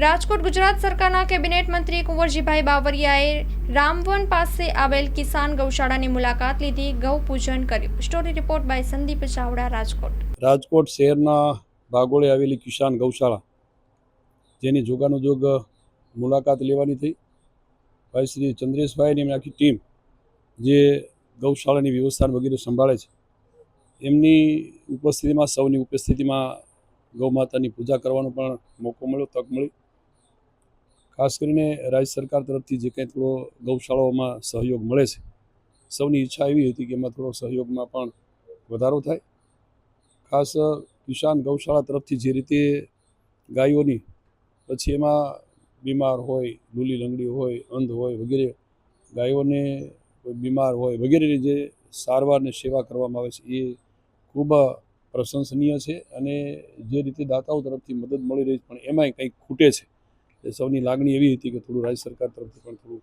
રાજકોટ ગુજરાત સરકારના કેબિનેટ મંત્રી કુંવરજીભાઈ બાવરિયાએ રામવન પાસે આવેલ કિસાન ગૌશાળાની મુલાકાત લીધી, ગૌ પૂજન કર્યું. Story report by Sandeep Chavda, Rajkot. Rajkot શહેરના ભાગોળે આવેલી કિસાન ગૌશાળા, જેની જોગાનુજોગ મુલાકાત લેવાની થઈ. ભાઈ શ્રી ચંદ્રેશભાઈ અને એમની આખી ટીમ જે ગૌશાળાની વ્યવસ્થા વગેરે સંભાળે છે, એમની ઉપસ્થિતિમાં, સૌની ઉપસ્થિતિમાં ગૌ માતાની પૂજા કરવાનો પણ મોકો મળ્યો, તક મળી. ખાસ કરીને રાજ્ય સરકાર તરફથી જે કંઈ થોડો ગૌશાળાઓમાં સહયોગ મળે છે, સૌની ઈચ્છા એવી હતી કે એમાં થોડો સહયોગમાં પણ વધારો થાય. ખાસ કિસાન ગૌશાળા તરફથી જે રીતે ગાયોની, પછી એમાં બીમાર હોય, લૂલી લંગડી હોય, અંધ હોય વગેરે, ગાયોને બીમાર હોય વગેરેની જે સારવાર ને સેવા કરવામાં આવે છે, એ ખૂબ પ્રશંસનીય છે અને જે રીતે દાતાઓ તરફથી મદદ મળી રહી છે, પણ એમાંય કંઈક ખૂટે છે. એ સૌની લાગણી એવી હતી કે થોડું રાજ્ય સરકાર તરફથી પણ થોડું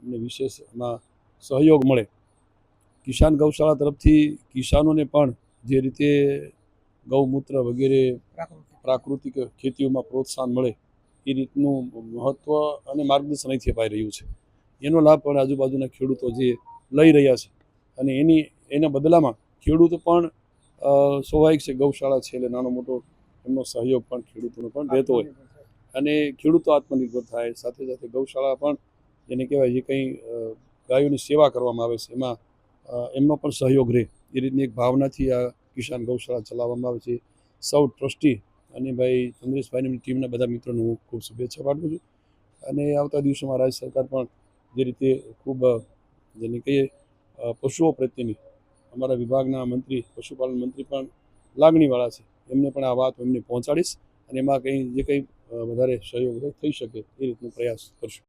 અમને વિશેષ એમાં સહયોગ મળે. કિસાન ગૌશાળા તરફથી કિસાનોને પણ જે રીતે ગૌમૂત્ર વગેરે પ્રાકૃતિક. ખેતીઓમાં પ્રોત્સાહન મળે એ રીતનું મહત્ત્વ અને માર્ગદર્શન અહીંથી અપાઈ રહ્યું છે. એનો લાભ પણ આજુબાજુના ખેડૂતો જે લઈ રહ્યા છે અને એની એના બદલામાં ખેડૂતો પણ સ્વાભાવિક છે ગૌશાળા છે એટલે નાનો મોટો એમનો સહયોગ પણ ખેડૂતોનો પણ રહેતો હોય. અને ખેડૂતો આત્મનિર્ભર થાય. સાથે સાથે ગૌશાળા પણ એને કહેવાય જે કંઈ ગાયોની સેવા કરવામાં આવે છે, એમાં એમનો પણ સહયોગ રહે. એ રીતની એક ભાવનાથી આ કિસાન ગૌશાળા ચલાવવામાં આવે છે. સૌ ટ્રસ્ટી અને ભાઈ ચંદ્રેશભાઈની ટીમના બધા મિત્રોને હું ખૂબ શુભેચ્છા પાઠવું છું. અને આવતા દિવસોમાં રાજ્ય સરકાર પણ જે રીતે ખૂબ જેને કહીએ પશુઓ પ્રત્યેની અમારા વિભાગના મંત્રી, પશુપાલન મંત્રી પણ લાગણીવાળા છે. એમને પણ આ વાત એમને પહોંચાડીશ અને એમાં કંઈ જે કંઈ વધારે સહયોગ થઈ શકે એ રીતનો પ્રયાસ કરશું.